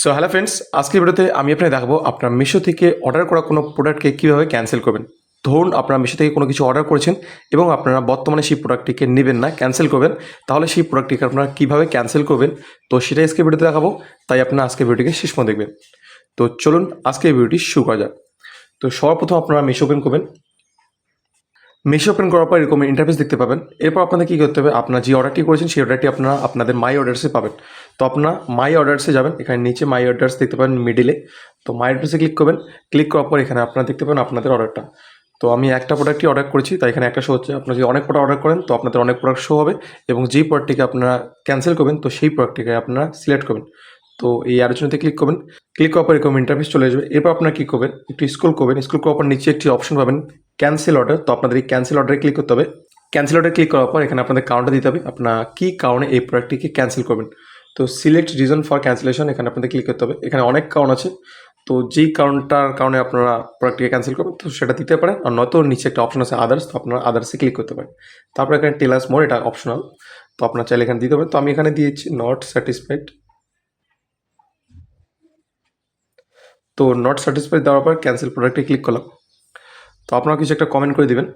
So hello friends আজকের ভিডিওতে আমি আপনাকে দেখাবো আপনার মিশো থেকে অর্ডার করা কোনো প্রোডাক্টকে কীভাবে ক্যান্সেল করবেন। ধরুন আপনারা মিশো থেকে কোনো কিছু অর্ডার করেছেন এবং আপনারা বর্তমানে সেই প্রোডাক্টটিকে নেবেন না ক্যান্সেল করবেন। তাহলে সেই প্রোডাক্টটিকে আপনারা কীভাবে ক্যান্সেল করবেন? তো সেটাই আজকে ভিডিওতে দেখাবো, তাই আপনারা আজকে ভিডিওটিকে শেষ পর্যন্ত দেখবেন। তো চলুন আজকে ভিডিওটি শুরু করা যাক। তো সর্বপ্রথম আপনারা মিশো ওপেন করবেন। মিশো ওপেন করার পর এরকম ইন্টারফেস দেখতে পাবেন। এরপর আপনাদের কী করতে হবে? আপনার যে অর্ডারটি করেছেন, সেই অর্ডারটি আপনারা আপনাদের মাই অর্ডার্সে পাবেন। তো আপনার মাই অর্ডার্সে যাবেন। এখানে নিচে মাই অর্ডার্স দেখতে পাবেন মিডিলে তো মাই অর্ডার্সে ক্লিক করবেন। ক্লিক করার পর এখানে আপনারা দেখতে পাবেন আপনাদের অর্ডারটা তো আমি একটা প্রোডাক্টই অর্ডার করেছি, তাই এখানে একটা শো হচ্ছে। আপনারা যদি অনেক প্রোডাক্ট অর্ডার করেন, তো আপনাদের অনেক প্রোডাক্ট শো হবে। এবং যেই প্রোডাক্টটিকে আপনারা ক্যান্সেল করবেন, তো সেই প্রোডাক্টটিকে আপনারা সিলেক্ট করবেন। তো এই আলোচনাতে ক্লিক করবেন। ক্লিক করার পর এরকম ইন্টারফেস চলে আসবে। এরপর আপনার কী করবেন? একটু স্কুল করবেন। স্কুল করার পর নিচে একটি অপশন পাবেন ক্যান্সেল অর্ডার তো আপনাদের এই ক্যান্সেল অর্ডারে ক্লিক করতে হবে। ক্যান্সেল অর্ডার ক্লিক করার পর এখানে আপনাদের কারণটা দিতে হবে। আপনার কী কারণে এই প্রোডাক্টটিকে ক্যান্সেল করবেন? তো সিলেক্ট রিজন ফর ক্যান্সেলেশন এখানে আপনাদের ক্লিক করতে হবে। এখানে অনেক কারণ আছে। তো যেই কারণটার কারণে আপনারা প্রোডাক্টটিকে ক্যান্সেল করবেন, তো সেটা দিতে পারেন। আর নয়তো নিচে একটা অপশন আছে আদার্স তো আপনারা আদার্সে ক্লিক করতে পারেন। তারপর এখানে টেলাস মোর এটা অপশনাল তো আপনার চাইলে এখানে দিতে পারেন। তো আমি এখানে দিয়েছি নট স্যাটিসফাইড তো নট স্যাটিসফাইড দেওয়ার পর ক্যান্সেল প্রোডাক্টে ক্লিক করলাম। তো আপনারা কিছু একটা কমেন্ট করে দিবেন।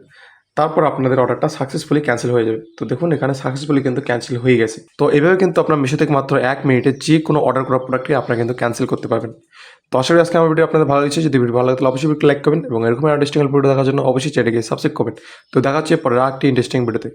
তারপর আপনাদের অর্ডারটা সাকসেসফুলি ক্যান্সেল হয়ে যাবে। তো দেখুন, এখানে সাকসেসফুলি কিন্তু ক্যান্সেল হয়ে গেছে। তো এভাবে কিন্তু আপনার মিশো থেকে মাত্র এক মিনিটে যে কোনো অর্ডার করা প্রোডাক্টকে আপনারা কিন্তু ক্যান্সেল করতে পারবেন। তো আশা করি আজকে আমার ভিডিও আপনাদের ভালো লাগছে। যদি ভিডিও ভালো লাগে, তাহলে অবশ্যই লাইক করবেন এবং এরকম ইন্টারেস্টিং ভিডিও দেখার জন্য অবশ্যই চ্যানেলকে সাবস্ক্রাইব করবেন। তো দেখা হচ্ছে পরে একটি ইন্টারেস্টিং ভিডিওতে